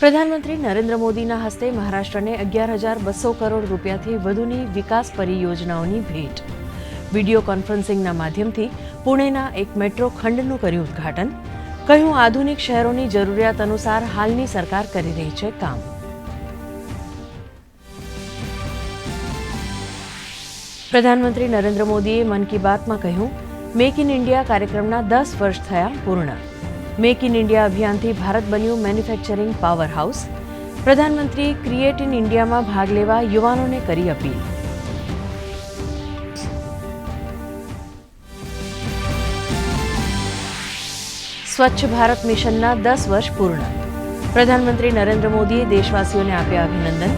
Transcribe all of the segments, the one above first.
પ્રધાનમંત્રી નરેન્દ્ર મોદીના હસ્તે મહારાષ્ટ્રને અગિયાર હજાર બસો કરોડ રૂપિયાથી વધુની વિકાસ પરિયોજનાઓની ભેટ. વીડિયો કોન્ફરન્સિંગના માધ્યમથી પુણેના એક મેટ્રો ખંડનું કર્યું ઉદ્ઘાટન. કહ્યું, આધુનિક શહેરોની જરૂરિયાત અનુસાર હાલની સરકાર કરી રહી છે કામ. પ્રધાનમંત્રી નરેન્દ્ર મોદીએ મન કી બાતમાં કહ્યું, મેક ઇન ઇન્ડિયા કાર્યક્રમના દસ વર્ષ થયા પૂર્ણ. મેક ઇન ઇન્ડિયા અભિયાનથી ભારત બન્યું મેન્યુફેક્ચરિંગ પાવર હાઉસ પ્રધાનમંત્રીએ ક્રિએટ ઇન ઇન્ડિયામાં ભાગ લેવા યુવાનોને કરી અપીલ. સ્વચ્છ ભારત મિશનના દસ વર્ષ પૂર્ણ. પ્રધાનમંત્રી નરેન્દ્ર મોદીએ દેશવાસીઓને આપ્યા અભિનંદન.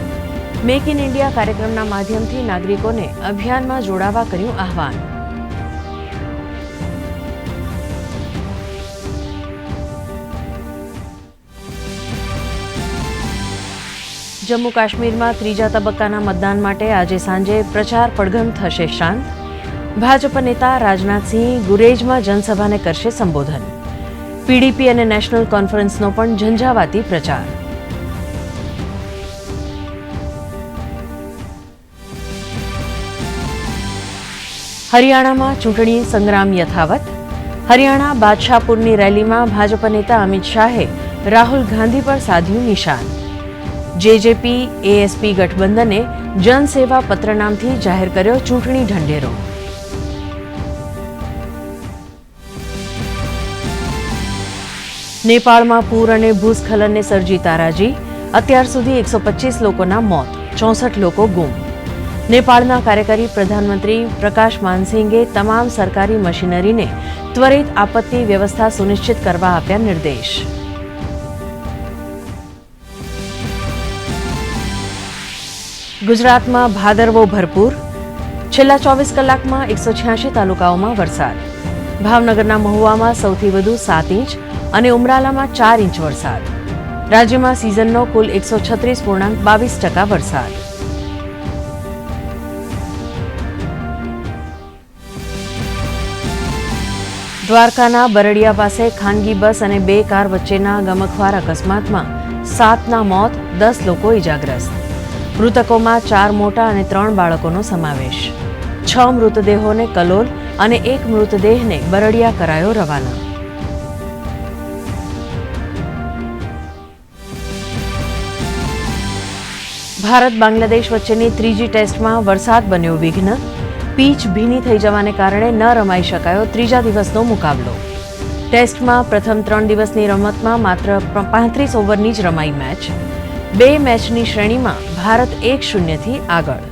મેક ઇન ઇન્ડિયા કાર્યક્રમના માધ્યમથી નાગરિકોને અભિયાનમાં જોડાવા કર્યું આહવાન. જમ્મુ કાશ્મીરમાં ત્રીજા તબક્કાના મતદાન માટે આજે સાંજે પ્રચાર પડઘમ થશે શાંત. ભાજપ નેતા રાજનાથસિંહ ગુરેજમાં જનસભાને કરશે સંબોધન. પીડીપી અને નેશનલ કોન્ફરન્સનો પણ ઝંઝાવાતી પ્રચાર. હરિયાણામાં ચૂંટણી સંગ્રામ યથાવત. હરિયાણા બાદશાહપુરની રેલીમાં ભાજપ નેતા અમિત શાહે રાહુલ ગાંધી પર સાધ્યું નિશાન. જેજેપી, એએસપી ગઠબંધને જનસેવા પત્ર નામથી જાહેર કર્યો ચૂંટણી ઢંઢેરો. નેપાળમાં પૂર અને ભૂસ્ખલનને સર્જી તારાજી. અત્યાર સુધી એકસો પચીસ લોકોના મોત, ચોસઠ લોકો ગુમ. નેપાળના કાર્યકારી પ્રધાનમંત્રી પ્રકાશ માનસિંગે તમામ સરકારી મશીનરીને ત્વરિત આપત્તિ વ્યવસ્થા સુનિશ્ચિત કરવા આપ્યા નિર્દેશ. ગુજરાતમાં ભાદરવો ભરપૂર. છેલ્લા ચોવીસ કલાકમાં એકસો છ્યાસી તાલુકાઓમાં વરસાદ. ભાવનગરના મહુવામાં સૌથી વધુ સાત ઇંચ અને ઉમરાલામાં ચાર ઇંચ વરસાદ. રાજ્યમાં સિઝનનો કુલ એકસો છત્રીસ પૂર્ણાંક બાવીસ ટકા વરસાદ. દ્વારકાના બરડિયા પાસે ખાનગી બસ અને બે કાર વચ્ચેના ગમખવાર અકસ્માતમાં સાતના મોત, દસ લોકો ઇજાગ્રસ્ત મૃતકોમાં ચાર મોટા અને ત્રણ બાળકોનો સમાવેશ. છ મૃતદેહોને કલોલ અને એક મૃતદેહને બરડિયા કરાયો રવાના. ભારત બાંગ્લાદેશ વચ્ચેની ત્રીજી ટેસ્ટમાં વરસાદ બન્યો વિઘ્ન. પીચ ભીની થઈ જવાને કારણે ન રમાઈ શકાયો ત્રીજા દિવસનો મુકાબલો. ટેસ્ટમાં પ્રથમ ત્રણ દિવસની રમતમાં માત્ર પાંત્રીસ ઓવરની જ રમાઈ મેચ. બે મેચની શ્રેણીમાં ભારત એક શૂન્યથી આગળ.